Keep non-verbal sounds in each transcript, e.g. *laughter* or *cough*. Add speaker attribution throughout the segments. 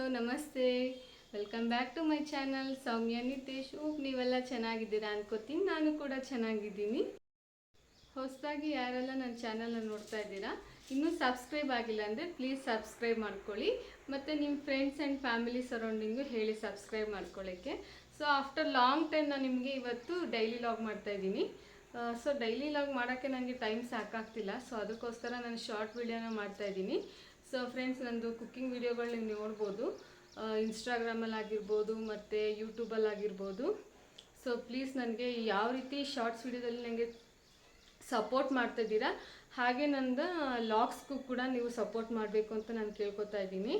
Speaker 1: Hello, ನಮಸ್ತೆ. Welcome back to my channel Soumya Nitesh OOP ನೀವೆಲ್ಲ ಚೆನ್ನಾಗಿದ್ದೀರಾ ಅನ್ಕೋತೀನಿ. ನಾನು ಕೂಡ ಚೆನ್ನಾಗಿದ್ದೀನಿ. ಹೊಸದಾಗಿ ಯಾರೆಲ್ಲ ನನ್ನ ಚಾನಲ್ನ ನೋಡ್ತಾ ಇದ್ದೀರಾ, ಇನ್ನೂ ಸಬ್ಸ್ಕ್ರೈಬ್ ಆಗಿಲ್ಲ ಅಂದರೆ ಪ್ಲೀಸ್ ಸಬ್ಸ್ಕ್ರೈಬ್ ಮಾಡ್ಕೊಳ್ಳಿ. ಮತ್ತು ನಿಮ್ಮ ಫ್ರೆಂಡ್ಸ್ ಆ್ಯಂಡ್ ಫ್ಯಾಮಿಲಿ ಸರೌಂಡಿಂಗು ಹೇಳಿ ಸಬ್ಸ್ಕ್ರೈಬ್ ಮಾಡ್ಕೊಳ್ಳೋಕ್ಕೆ. ಸೊ ಆಫ್ಟರ್ ಲಾಂಗ್ ಟೈಮ್ ನಾನು ನಿಮಗೆ ಇವತ್ತು ಡೈಲಿ ಲಾಗ್ ಮಾಡ್ತಾ ಇದ್ದೀನಿ. ಸೊ ಡೈಲಿ ಲಾಗ್ ಮಾಡೋಕ್ಕೆ ನನಗೆ ಟೈಮ್ ಸಾಕಾಗ್ತಿಲ್ಲ. ಸೊ ಅದಕ್ಕೋಸ್ಕರ ನಾನು ಶಾರ್ಟ್ ವೀಡಿಯೋನ ಮಾಡ್ತಾ ಇದ್ದೀನಿ. ಸೊ ಫ್ರೆಂಡ್ಸ್ ನಂದು ಕುಕ್ಕಿಂಗ್ ವೀಡಿಯೋಗಳು ನೀವು ನೋಡ್ಬೋದು. ಇನ್ಸ್ಟಾಗ್ರಾಮಲ್ಲಿ ಆಗಿರ್ಬೋದು, ಮತ್ತು ಯೂಟ್ಯೂಬಲ್ಲಿ ಆಗಿರ್ಬೋದು. ಸೊ ಪ್ಲೀಸ್ ನನಗೆ ಯಾವ ರೀತಿ ಶಾರ್ಟ್ಸ್ ವೀಡಿಯೋದಲ್ಲಿ ನನಗೆ ಸಪೋರ್ಟ್ ಮಾಡ್ತಾಯಿದ್ದೀರಾ ಹಾಗೆ ನಂದು ಲಾಗ್ಸ್ಗೂ ಕೂಡ ನೀವು ಸಪೋರ್ಟ್ ಮಾಡಬೇಕು ಅಂತ ನಾನು ಕೇಳ್ಕೊತಾ ಇದ್ದೀನಿ.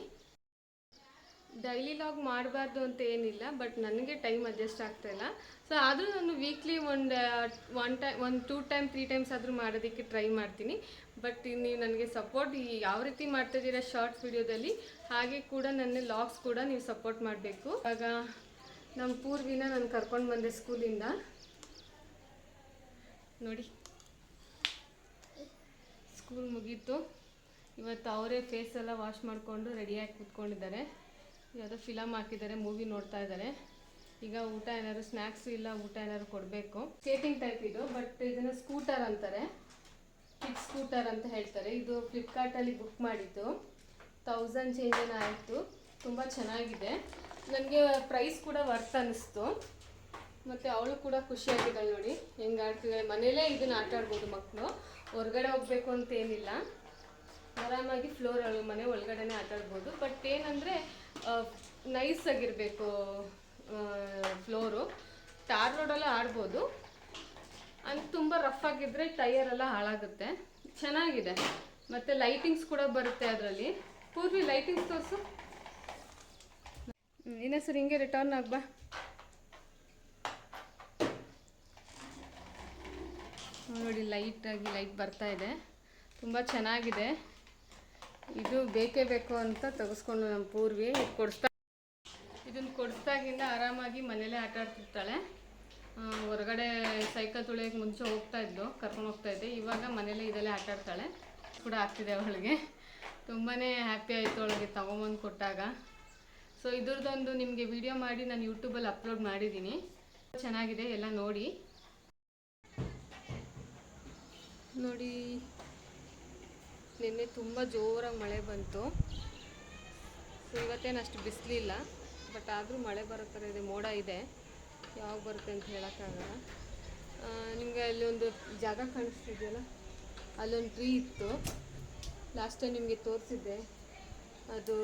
Speaker 1: ಡೈಲಿ ಲಾಗ್ ಮಾಡಬಾರ್ದು ಅಂತ ಏನಿಲ್ಲ, ಬಟ್ ನನಗೆ ಟೈಮ್ ಅಡ್ಜಸ್ಟ್ ಆಗ್ತಾ ಇಲ್ಲ. ಸೊ ಆದರೂ ನಾನು ವೀಕ್ಲಿ ಒಂದು ಒನ್ ಟೈಮ್ ಒಂದು ಟೂ ಟೈಮ್ ತ್ರೀ ಟೈಮ್ಸ್ ಆದರೂ ಮಾಡೋದಕ್ಕೆ ಟ್ರೈ ಮಾಡ್ತೀನಿ. ಬಟ್ ನೀವು ನನಗೆ ಸಪೋರ್ಟ್ ಯಾವ ರೀತಿ ಮಾಡ್ತಾಯಿದ್ದೀರಾ ಶಾರ್ಟ್ಸ್ ವಿಡಿಯೋದಲ್ಲಿ ಹಾಗೆ ಕೂಡ ನನ್ನ ಲಾಗ್ಸ್ ಕೂಡ ನೀವು ಸಪೋರ್ಟ್ ಮಾಡಬೇಕು. ಆಗ ನಮ್ಮ ಪೂರ್ವಿನ ನಾನು ಕರ್ಕೊಂಡು ಬಂದೆ ಸ್ಕೂಲಿಂದ ನೋಡಿ. ಸ್ಕೂಲ್ ಮುಗೀತು. ಇವತ್ತು ಅವರೇ ಫೇಸ್ ಎಲ್ಲ ವಾಶ್ ಮಾಡಿಕೊಂಡು ರೆಡಿಯಾಗಿ ಕೂತ್ಕೊಂಡಿದ್ದಾರೆ. ಯಾವುದೋ ಫಿಲಮ್ ಹಾಕಿದ್ದಾರೆ ಮೂವಿ ನೋಡ್ತಾ ಇದ್ದಾರೆ. ಈಗ ಊಟ ಏನಾದ್ರು ಸ್ನ್ಯಾಕ್ಸ್ ಇಲ್ಲ, ಊಟ ಏನಾದ್ರು ಕೊಡಬೇಕು. ಸ್ಕೇಟಿಂಗ್ ಟೈಪ್ ಇದು ಬಟ್ ಇದನ್ನು ಸ್ಕೂಟರ್ ಅಂತಾರೆ. ಕಿಡ್ ಸ್ಕೂಟರ್ ಅಂತ ಹೇಳ್ತಾರೆ. ಇದು ಫ್ಲಿಪ್ಕಾರ್ಟಲ್ಲಿ ಬುಕ್ ಮಾಡಿದ್ದು. ತೌಸಂಡ್ ಚೇಂಜ್ ಏನೋ ಆಯಿತು? ತುಂಬ ಚೆನ್ನಾಗಿದೆ. ನನಗೆ ಪ್ರೈಸ್ ಕೂಡ ವರ್ತ್ ಅನ್ನಿಸ್ತು ಮತ್ತು ಅವಳು ಕೂಡ ಖುಷಿಯಾಗಿದ್ದಾಳೆ ನೋಡಿ. ಹೆಂಗೆ ಆಡ್ತಿದ್ದಾಳೆ ಮನೇಲೇ ಇದನ್ನ ಆಟ ಆಡ್ಬೋದು ಮಕ್ಕಳು ಹೊರಗಡೆ ಹೋಗ್ಬೇಕು ಅಂತೇನಿಲ್ಲ ಆರಾಮಾಗಿ ಫ್ಲೋರ್ ಮನೆ ಒಳಗಡೆನೇ ಆಟ ಆಡ್ಬೋದು. ಬಟ್ ಏನಂದರೆ ನೈಸ್ ಆಗಿರಬೇಕು ಫ್ಲೋರು ಟಾರ್ ರೋಡೆಲ್ಲ ಆಡ್ಬೋದು. ಅದು ತುಂಬ ರಫ್ ಆಗಿದ್ರೆ ಟೈಯರ್ ಎಲ್ಲ ಹಾಳಾಗುತ್ತೆ. ಚೆನ್ನಾಗಿದೆ. ಮತ್ತು ಲೈಟಿಂಗ್ಸ್ ಕೂಡ ಬರುತ್ತೆ ಅದರಲ್ಲಿ. ಪೂರ್ವಿ ಲೈಟಿಂಗ್ಸ್ ತೋರಿಸು. ಸರ್ ಹಿಂಗೆ ರಿಟರ್ನ್ ಆಗ್ಬಾ ನೋಡಿ ಲೈಟಾಗಿ ಲೈಟ್ ಬರ್ತಾ ಇದೆ. ತುಂಬ ಚೆನ್ನಾಗಿದೆ. ಇದು ಬೇಕೇ ಬೇಕು ಅಂತ ತೆಗೆಸ್ಕೊಂಡು ನಮ್ಮ ಪೂರ್ವಿ ಇದು ಕೊಡಿಸ್ತಾ ಇದನ್ನು ಕೊಡಿಸ್ದಾಗಿಂದ ಆರಾಮಾಗಿ ಮನೇಲೇ ಆಟ ಆಡ್ತಿರ್ತಾಳೆ. ಹೊರಗಡೆ ಸೈಕಲ್ ತುಳಿಯೋಕೆ ಮುಂಚೆ ಹೋಗ್ತಾ ಇದ್ದು ಕರ್ಕೊಂಡು ಹೋಗ್ತಾ ಇದ್ದೆ. ಇವಾಗ ಮನೇಲೇ ಇದಲ್ಲೇ ಆಟ ಆಡ್ತಾಳೆ. ಕೂಡ ಆಗ್ತಿದೆ ಅವಳಿಗೆ. ತುಂಬಾ ಹ್ಯಾಪಿ ಆಯಿತು ಅವಳಿಗೆ ತಗೊಂಬಂದು ಕೊಟ್ಟಾಗ. ಸೊ ಇದ್ರದ್ದೊಂದು ನಿಮಗೆ ವಿಡಿಯೋ ಮಾಡಿ ನಾನು ಯೂಟ್ಯೂಬಲ್ಲಿ ಅಪ್ಲೋಡ್ ಮಾಡಿದ್ದೀನಿ ಚೆನ್ನಾಗಿದೆ, ಎಲ್ಲ ನೋಡಿ. ನೋಡಿ. ನಿನ್ನೆ ತುಂಬ ಜೋರಾಗಿ ಮಳೆ ಬಂತು. ಸೊ ಇವತ್ತೇನು ಅಷ್ಟು ಬಿಸಿಲಿಲ್ಲ ಬಟ್ ಆದರೂ ಮಳೆ ಬರೋ ಥರ ಇದೆ, ಮೋಡ ಇದೆ. ಯಾವಾಗ ಬರುತ್ತೆ ಅಂತ ಹೇಳೋಕ್ಕಾಗಲ್ಲ. ನಿಮಗೆ ಅಲ್ಲಿ ಒಂದು ಜಾಗ ಕಾಣಿಸ್ತಿದೆಯಲ್ಲ? ಅಲ್ಲೊಂದು ಟ್ರೀ ಇತ್ತು. ಲಾಸ್ಟ್ ಟೈಮ್ ನಿಮಗೆ ತೋರಿಸಿದ್ದೆ. ಅದು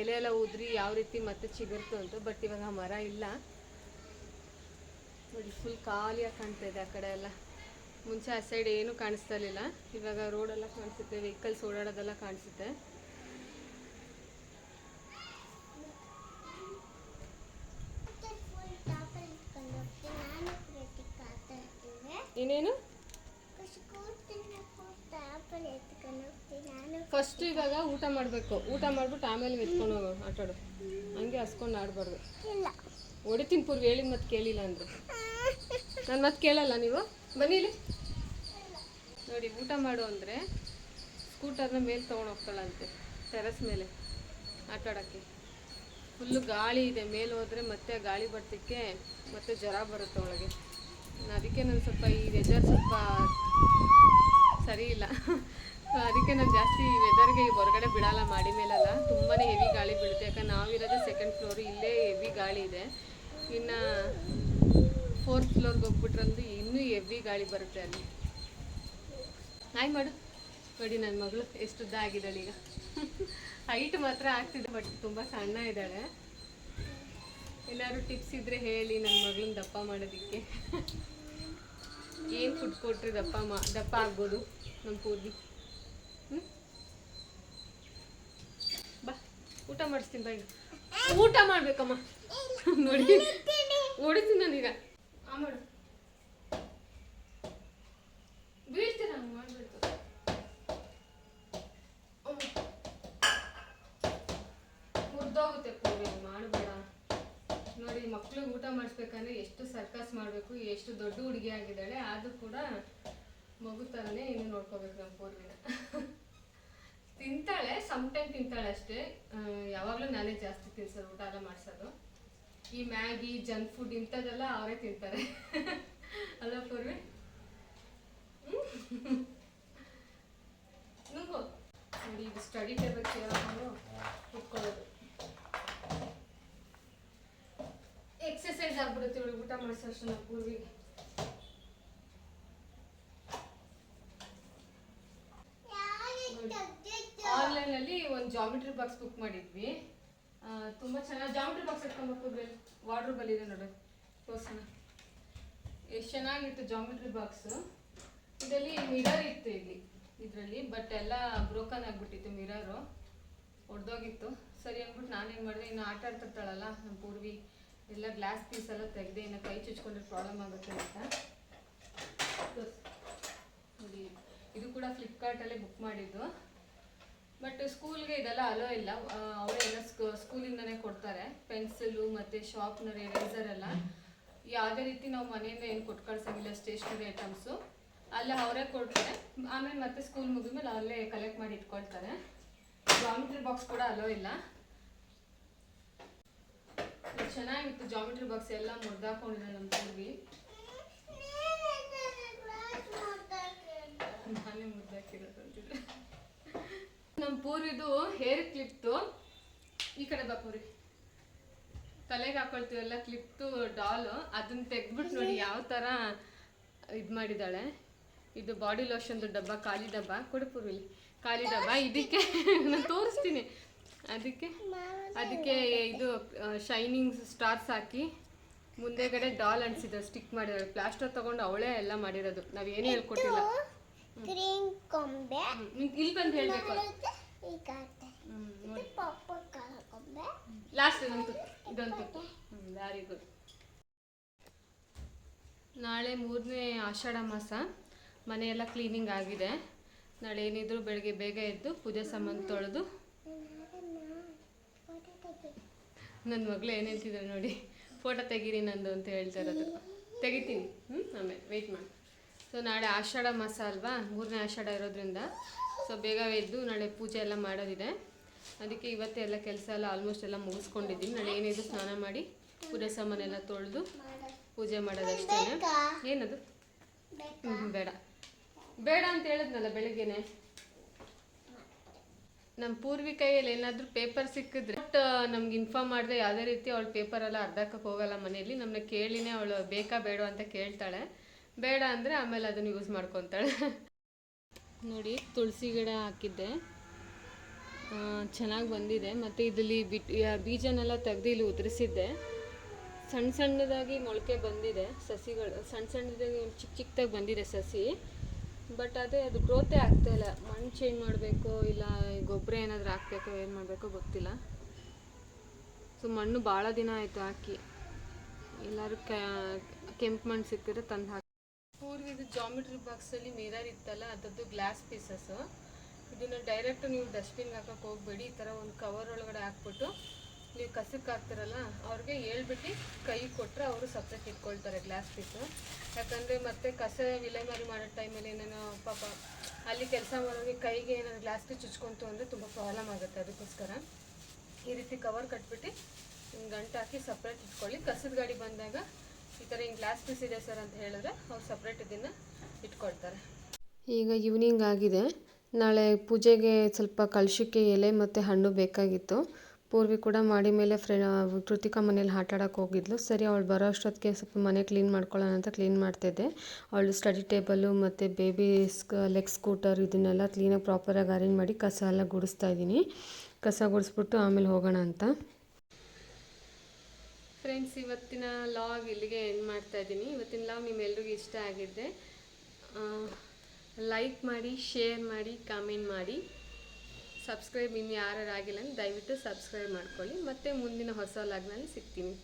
Speaker 1: ಎಲೆ ಎಲ್ಲ ಉದ್ರಿ ಯಾವ ರೀತಿ ಮತ್ತೆ ಚಿಗುರ್ತು ಅಂತ ಬಟ್ ಇವಾಗ ಮರ ಇಲ್ಲ. ನೋಡಿ ಫುಲ್ ಖಾಲಿಯಾಗಿ ಕಾಣ್ತಾ ಇದೆ ಆ ಕಡೆ ಎಲ್ಲ. ಮುಂಚೆ ಆ ಸೈಡ್ ಏನು ಕಾಣಿಸ್ತಾ ಇರಲಿಲ್ಲ. ಇವಾಗ ರೋಡೆಲ್ಲ ಕಾಣಿಸುತ್ತೆ ವೆಹಿಕಲ್ಸ್ ಓಡಾಡೋದೆಲ್ಲ ಕಾಣಿಸುತ್ತೆ. ಇನ್ನೇನು? ಫಸ್ಟ್ ಇವಾಗ ಊಟ ಮಾಡಬೇಕು. ಊಟ ಮಾಡ್ಬಿಟ್ಟು ಆಮೇಲೆ ಎತ್ಕೊಂಡು ಹೋಗೋ ಆಟಾಡು ಹಂಗೆ ಹಸ್ಕೊಂಡು ಆಡಬಾರ್ದು. ಹೊಡಿತೀನಿ ಪೂರ್ವಿ ಹೇಳಿದ ಮತ್ತೆ ಕೇಳಿಲ್ಲ ಅಂದರೆ. ನಾನು ಮತ್ತೆ ಕೇಳಲ್ಲ ನೀವು? ಬನ್ನಿ ಇಲ್ಲಿ ನೋಡಿ, ಊಟ ಮಾಡು ಅಂದರೆ ಸ್ಕೂಟರ್ನ ಮೇಲೆ ತೊಗೊಂಡು ಹೋಗ್ತಾಳಂತೆ, ಟೆರಸ್ ಮೇಲೆ, ಆಟಾಡೋಕ್ಕೆ. ಫುಲ್ಲು ಗಾಳಿ ಇದೆ, ಮೇಲೆ ಹೋದರೆ ಮತ್ತೆ ಗಾಳಿ ಬರ್ತಕ್ಕೆ ಮತ್ತೆ ಜ್ವರ ಬರುತ್ತೆ ಒಳಗೆ. ಅದಕ್ಕೆ ನಾನು ಸ್ವಲ್ಪ ಈ ವೆದರ್ ಸ್ವಲ್ಪ ಸರಿ ಇಲ್ಲ. ಅದಕ್ಕೆ ನಾನು ಜಾಸ್ತಿ ವೆದರ್ಗೆ ಹೊರಗಡೆ ಬಿಡಲ್ಲ, ಮಾಡಿ ಮೇಲಲ್ಲ. ತುಂಬಾ ಹೆವಿ ಗಾಳಿ ಬೀಳುತ್ತೆ, ಯಾಕಂದ್ರೆ ನಾವಿರೋದೇ ಸೆಕೆಂಡ್ ಫ್ಲೋರು ಇಲ್ಲೇ ಹೆವಿ ಗಾಳಿ ಇದೆ. ಇನ್ನು ಫೋರ್ತ್ ಫ್ಲೋರ್ಗೆ ಹೋಗ್ಬಿಟ್ರಂದು ಇನ್ನೂ ಹೆವಿ ಗಾಳಿ ಬರುತ್ತೆ ಅಲ್ಲಿ. ಹಾಯ್ ಮಾಡು. ನೋಡಿ ನನ್ನ ಮಗಳು ಎಷ್ಟು ಉದ್ದ ಆಗಿದ್ದಾಳೆ ಈಗ. ಹೈಟ್ ಮಾತ್ರ ಆಗ್ತಿದೆ ಬಟ್ ತುಂಬ ಸಣ್ಣ ಇದ್ದಾಳೆ. ಏನಾದ್ರು ಟಿಪ್ಸ್ ಇದ್ರೆ ಹೇಳಿ ನನ್ನ ಮಗಳನ್ನ ದಪ್ಪ ಮಾಡೋದಕ್ಕೆ. ಏನು ಫುಡ್ ಕೊಟ್ಟರೆ ದಪ್ಪ ಮಾ, ದಪ್ಪ ಆಗ್ಬೋದು ನಮ್ಮ ಪೂರ್ವಿ. ಬಾ, ಊಟ ಮಾಡಿಸ್ತೀನಿ ಬಾ ಊಟ ಮಾಡ್ಬೇಕಮ್ಮ. ನೋಡಿ ನೋಡಿದ್ದೀನಿ ನಾನೀಗ. ಆ ಮಾಡು ಬೀಳ್ತೀರ ಹಂಗೆ ಮಾಡ್ಬಿಡ್ತು ಮುರಿದೋಗುತ್ತೆ ಪೂರಿ ಮಾಡಬೇಡ. ನೋಡಿ ಮಕ್ಳಿಗೆ ಊಟ ಮಾಡಿಸ್ಬೇಕಂದ್ರೆ ಎಷ್ಟು ಸರ್ಕಸ್ ಮಾಡಬೇಕು, ಎಷ್ಟು ದೊಡ್ಡ ಹುಡುಗಿ ಆಗಿದ್ದಾಳೆ ಆದರೂ ಕೂಡ ಮಗು ಥರನೇ ಇನ್ನು ನೋಡ್ಕೋಬೇಕು ನಮ್ಮ ಪೂರ್ವಿನ. ತಿಂತಾಳೆ ಸಮ್ ಟೈಮ್ ತಿಂತಾಳೆ ಅಷ್ಟೇ. ಯಾವಾಗ್ಲೂ ನಾನೇ ಜಾಸ್ತಿ ತಿನ್ಸೋದು, ಊಟ ಎಲ್ಲ ಮಾಡ್ಸೋದು. ಈ ಮ್ಯಾಗಿ ಜಂಕ್ ಫುಡ್ ಇಂಥದ್ದೆಲ್ಲ ಅವರೇ ತಿಂತಾರೆ. ಅಲ್ಲ ಪೂರ್ವಿ? ನುಂಗು ನೋಡಿ ಇದು ಸ್ಟಡಿ ಟೇಬಲ್ ಸೇರಿಕೊಂಡು ಕುತ್ಕೊಳ್ಳೋದು. ಎಕ್ಸಸೈಸ್ ಆಗ್ಬಿಡುತ್ತೆ ಇವಳು ಊಟ ಮಾಡಿಸೋಷ್ಟು ನಾವು ಪೂರ್ವಿಗೆ ಆನ್ಲೈನ್ ಅಲ್ಲಿ ಒಂದು ಜಾಮಿಟ್ರಿ ಬಾಕ್ಸ್ ಬುಕ್ ಮಾಡಿದ್ವಿ. ತುಂಬಾ ಚೆನ್ನಾಗಿ ಜಾಮಿಟ್ರಿ ಬಾಕ್ಸ್ ಇಟ್ಕೊಂಡ್ಬೇಕು ವಾರ್ಡ್ರೋಬ್ ಅಲ್ಲಿ ನೋಡಿ ತೋರ್ಸೋಣ. ಎಷ್ಟು ಚೆನ್ನಾಗಿತ್ತು ಜಾಮಿಟ್ರಿ ಬಾಕ್ಸ್ ಇದರಲ್ಲಿ ಮಿರರ್ ಇತ್ತು ಇಲ್ಲಿ. ಇದರಲ್ಲಿ ಬಟ್ ಎಲ್ಲ ಬ್ರೋಕನ್ ಆಗಿಬಿಟ್ಟಿತ್ತು ಮಿರರು ಒಡೆದೋಗಿತ್ತು. ಸರಿ ಅಂದ್ಬಿಟ್ಟು ನಾನೇನು ಮಾಡಿದೆ, ಇನ್ನು ಆಟ ಆಡ್ತಿರ್ತಾಳಲ್ಲ ನಮ್ಮ ಪೂರ್ವಿ, ಎಲ್ಲ ಗ್ಲಾಸ್ ಪೀಸ್ ಎಲ್ಲ ತೆಗೆದೆ ಇನ್ನು ಕೈ ಚುಚ್ಕೊಂಡ್ರೆ ಪ್ರಾಬ್ಲಮ್ ಆಗುತ್ತೆ ಅಂತ. ಸೊ ಇದು ಕೂಡ ಫ್ಲಿಪ್ಕಾರ್ಟಲ್ಲೇ ಬುಕ್ ಮಾಡಿದ್ದು. ಬಟ್ ಸ್ಕೂಲ್ಗೆ ಇದೆಲ್ಲ ಅಲೋ ಇಲ್ಲ. ಅವರೆಲ್ಲ ಸ್ಕೂಲಿಂದನೇ ಕೊಡ್ತಾರೆ. ಪೆನ್ಸಿಲು ಮತ್ತು ಶಾರ್ಪ್ನರ್ ಎರೇಸರ್ ಎಲ್ಲ. ಯಾವುದೇ ರೀತಿ ನಾವು ಮನೆಯಿಂದ ಏನು ಕೊಟ್ಟು ಕಳ್ಸಂಗಿಲ್ಲ ಸ್ಟೇಷ್ನರಿ ಐಟಮ್ಸು ಅಲ್ಲ ಅವರೇ ಕೊಡ್ತಾರೆ. ಆಮೇಲೆ ಮತ್ತೆ ಸ್ಕೂಲ್ ಮುಗಿದ ಮೇಲೆ ಅಲ್ಲೇ ಕಲೆಕ್ಟ್ ಮಾಡಿ ಇಟ್ಕೊಳ್ತಾರೆ. ಜಾಮಿಟ್ರಿ ಬಾಕ್ಸ್ ಕೂಡ ಅಲೋ ಇಲ್ಲ. ಚೆನ್ನಾಗಿತ್ತು. ಜಾಮಿಟ್ರಿ ಬಾಕ್ಸ್ ಎಲ್ಲ ಮುರಿದಾಕೊಂಡಿದೆ ನಮ್ಮ ಪೂರ್ವಿ ನಾನೇ ಮುರಿದಾಕಿರೋದು ಅಂತಿದ್ರೆ. ಪೂರ್ವಿದು ಹೇರ್ ಕ್ಲಿಪ್ತು ಈ ಕಡೆ ಬಾ ಪೂರಿ ತಲೆಗೆ ಹಾಕೊಳ್ತೀವಲ್ಲ ಕ್ಲಿಪ್ತು ಡಾಲ್ ಅದನ್ನ ತೆಗ್ದ್ಬಿಟ್ಟು ನೋಡಿ ಯಾವ ಥರ ಇದು ಮಾಡಿದ್ದಾಳೆ ಇದು ಬಾಡಿ ಲೋಷನ್ದು ಡಬ್ಬ ಖಾಲಿ ಡಬ್ಬ. ಕೊಡು ಪೂರ್ವಿ. ಖಾಲಿ ಡಬ್ಬ. ಇದಕ್ಕೆ *laughs* ನಾನು ತೋರಿಸ್ತೀನಿ. ಅದಕ್ಕೆ ಅದಕ್ಕೆ ಇದು ಶೈನಿಂಗ್ ಸ್ಟಾರ್ಸ್ ಹಾಕಿ ಮುಂದೆಗಡೆ ಡಾಲ್ ಅನ್ಸಿದ್ರು ಸ್ಟಿಕ್ ಮಾಡಿದಾಳೆ ಪ್ಲಾಸ್ಟರ್ ತಗೊಂಡು ಅವಳೇ ಎಲ್ಲ ಮಾಡಿರೋದು. ನಾವೇನು ಹೇಳ್ಕೊಟ್ಟಿಲ್ಲ. ಇಲ್ಲಿ ಬಂದು ಹೇಳ್ಬೇಕು. ನೋಡಿ. ಲಾಸ್ಟ್ ವೆರಿ ಗುಡ್ ನಾಳೆ ಮೂರನೇ ಆಷಾಢ ಮಾಸ. ಮನೆಯೆಲ್ಲ ಕ್ಲೀನಿಂಗ್ ಆಗಿದೆ. ನಾಳೆ ಏನಿದ್ರು ಬೆಳಗ್ಗೆ ಬೇಗ ಎದ್ದು ಪೂಜೆ ಸಾಮಾನು ತೊಳೆದು. ನನ್ನ ಮಗಳು ಏನು ನೋಡಿ. ಫೋಟೋ ತೆಗೀರಿ ನಂದು ಅಂತ ಹೇಳ್ತಾ ಇರೋದು. ತೆಗಿತೀನಿ. ಹ್ಞೂ ಆಮೇಲೆ ವೆಯ್ಟ್ ಮಾಡಿ. ಸೊ ನಾಳೆ ಆಷಾಢ ಮಾಸ ಅಲ್ವಾ? ಮೂರನೇ ಆಷಾಢ ಇರೋದ್ರಿಂದ ಸೊ ಬೇಗ ಎದ್ದು ನಾಳೆ ಪೂಜೆ ಎಲ್ಲ ಮಾಡೋದಿದೆ. ಅದಕ್ಕೆ ಇವತ್ತೇ ಎಲ್ಲ ಕೆಲಸ ಎಲ್ಲ ಆಲ್ಮೋಸ್ಟ್ ಎಲ್ಲ ಮುಗಿಸ್ಕೊಂಡಿದ್ದೀನಿ. ನಾಳೆ ಏನಿದ್ರು ಸ್ನಾನ ಮಾಡಿ ಪೂಜೆ ಸಾಮಾನೆಲ್ಲ ತೊಳೆದು ಪೂಜೆ ಮಾಡೋದಷ್ಟೇ ಏನದು? ಹ್ಞೂ ಬೇಡ. ಬೇಡ ಅಂತ ಹೇಳಿದ್ನಲ್ಲ ಬೆಳಿಗ್ಗೆನೆ. ನಮ್ಮ ಪೂರ್ವಿ ಕೈಯಲ್ಲಿ ಏನಾದರೂ ಪೇಪರ್ ಸಿಕ್ಕಿದ್ರೆ ಬಟ್ ನಮ್ಗೆ ಇನ್ಫಾರ್ಮ್ ಮಾಡಿದೆ ಯಾವುದೇ ರೀತಿ ಅವಳು ಪೇಪರ್ ಎಲ್ಲ ಅರ್ಧಕ್ಕೆ ಹೋಗಲ್ಲ ಮನೆಯಲ್ಲಿ. ನಮ್ಮನ್ನ ಕೇಳಿನೇ ಅವಳು ಬೇಕಾ ಬೇಡ ಅಂತ ಕೇಳ್ತಾಳೆ. ಬೇಡ ಅಂದರೆ ಆಮೇಲೆ ಅದನ್ನು ಯೂಸ್ ಮಾಡ್ಕೊತಾಳೆ. *laughs* ನೋಡಿ, ತುಳಸಿ ಗಿಡ ಹಾಕಿದ್ದೆ. ಚೆನ್ನಾಗಿ ಬಂದಿದೆ. ಮತ್ತು ಇದರಲ್ಲಿ ಬಿಟ್, ಯಾ- ಬೀಜನೆಲ್ಲ ತೆಗೆದು ಇಲ್ಲಿ ಉದುರಿಸಿದ್ದೆ. ಸಣ್ಣ ಸಣ್ಣದಾಗಿ ಮೊಳಕೆ ಬಂದಿದೆ ಸಸಿಗಳು. ಸಣ್ಣ ಸಣ್ಣದಾಗಿ ಚಿಕ್ಕ ಚಿಕ್ಕದಾಗಿ ಬಂದಿದೆ ಸಸಿ. ಬಟ್ ಅದೇ, ಅದು ಗ್ರೋತೇ ಆಗ್ತಾ ಇಲ್ಲ. ಮಣ್ಣು ಚೇಂಜ್ ಮಾಡಬೇಕು, ಇಲ್ಲ ಗೊಬ್ಬರ ಏನಾದರೂ ಹಾಕ್ಬೇಕು, ಏನು ಮಾಡಬೇಕು ಗೊತ್ತಿಲ್ಲ. ಸೊ ಮಣ್ಣು ಭಾಳ ದಿನ ಆಯಿತು ಹಾಕಿ. ಎಲ್ಲರೂ ಕೆಂಪು ಮಣ್ಣು ಸಿಕ್ಕಿದ್ರೆ ತಂದು ಹಾಕಿ ಪೂರ್ವಿದು ಜಾಮಿಟ್ರಿ ಬಾಕ್ಸಲ್ಲಿ ಮಿರರ್ ಇತ್ತಲ್ಲ ಅದರದ್ದು ಗ್ಲಾಸ್ ಪೀಸಸ್ಸು ಇದನ್ನು ಡೈರೆಕ್ಟ್ ನೀವು ಡಸ್ಟ್ಬಿನ್ಗೆ ಹಾಕಕ್ಕೆ ಹೋಗ್ಬೇಡಿ, ಈ ಥರ ಒಂದು ಕವರ್ ಒಳಗಡೆ ಹಾಕ್ಬಿಟ್ಟು ನೀವು ಕಸಕ್ಕೆ ಹಾಕ್ತಿರಲ್ಲ, ಅವ್ರಿಗೆ ಹೇಳ್ಬಿಟ್ಟು ಕೈ ಕೊಟ್ಟರೆ ಅವರು ಸಪ್ರೇಟ್ ಇಟ್ಕೊಳ್ತಾರೆ ಗ್ಲಾಸ್ ಪೀಸು ಯಾಕಂದರೆ ಮತ್ತೆ ಕಸ ವಿಲೇಮಾರಿ ಮಾಡೋ ಟೈಮಲ್ಲಿ ಏನೇನೋ ಪಾಪ ಅಲ್ಲಿ ಕೆಲಸ ಮಾಡೋರಿಗೆ ಕೈಗೆ ಏನಾದ್ರು ಗ್ಲಾಸ್ ಪೀಸ್ ಚುಚ್ಕೊಂತು ಅಂದರೆ ತುಂಬ ಪ್ರಾಬ್ಲಮ್ ಆಗುತ್ತೆ ಅದಕ್ಕೋಸ್ಕರ. ಈ ರೀತಿ ಕವರ್ ಕಟ್ಬಿಟ್ಟು ಗಂಟು ಹಾಕಿ ಸಪ್ರೇಟ್ ಇಟ್ಕೊಳ್ಳಿ. ಕಸದ ಗಾಡಿ ಬಂದಾಗ ಈ ಗ್ಲಾಸ್ ಪೀಸ್ ಸರ್ ಅಂತ ಹೇಳಿದ್ರೆ ಅವ್ರು ಸಪ್ರೇಟ್ ಇದನ್ನು ಇಟ್ಕೊಳ್ತಾರೆ. ಈಗ ಈವ್ನಿಂಗ್ ಆಗಿದೆ. ನಾಳೆ ಪೂಜೆಗೆ ಸ್ವಲ್ಪ ಕಲಶಕ್ಕೆ ಎಲೆ ಮತ್ತು ಹಣ್ಣು ಬೇಕಾಗಿತ್ತು. ಪೂರ್ವಿ ಕೂಡ ಮಾಡಿ ಮೇಲೆ ಫ್ರೆ ಕೃತಿಕಾ ಮನೇಲಿ ಆಟ ಹೋಗಿದ್ಲು. ಸರಿ, ಅವಳು ಬರೋ ಅಷ್ಟೊತ್ತಿಗೆ ಸ್ವಲ್ಪ ಮನೆ ಕ್ಲೀನ್ ಮಾಡ್ಕೊಳ್ಳೋಣ ಅಂತ ಕ್ಲೀನ್ ಮಾಡ್ತಿದ್ದೆ ಅವಳು ಸ್ಟಡಿ ಟೇಬಲು ಮತ್ತು ಬೇಬಿ ಸ್ಕ ಲೆಗ್ ಸ್ಕೂಟರ್ ಇದನ್ನೆಲ್ಲ ಕ್ಲೀನಾಗಿ ಪ್ರಾಪರಾಗಿ ಅರೇಂಜ್ ಮಾಡಿ ಕಸ ಎಲ್ಲ ಗುಡಿಸ್ತಾ ಇದ್ದೀನಿ. ಕಸ ಗುಡಿಸ್ಬಿಟ್ಟು ಆಮೇಲೆ ಹೋಗೋಣ ಅಂತ. ಫ್ರೆಂಡ್ಸ್ ಇವತ್ತಿನ ಲಾಗ್ ಇಲ್ಲಿಗೆ ಎಂಡ್ ಮಾಡ್ತಾ ಇದ್ದೀನಿ. ಇವತ್ತಿನ ಲಾಗ್ ನಿಮ್ಮೆಲ್ರಿಗೂ ಇಷ್ಟ ಆಗಿದ್ದೆ ಲೈಕ್ ಮಾಡಿ ಶೇರ್ ಮಾಡಿ ಕಾಮೆಂಟ್ ಮಾಡಿ. ಸಬ್ಸ್ಕ್ರೈಬ್ ಇನ್ನು ಯಾರು ಆಗಿಲ್ಲ ದಯವಿಟ್ಟು ಸಬ್ಸ್ಕ್ರೈಬ್ ಮಾಡ್ಕೊಳ್ಳಿ. ಮತ್ತು ಮುಂದಿನ ಹೊಸ ಲಾಗ್ನಲ್ಲಿ ಸಿಗ್ತೀನಿ.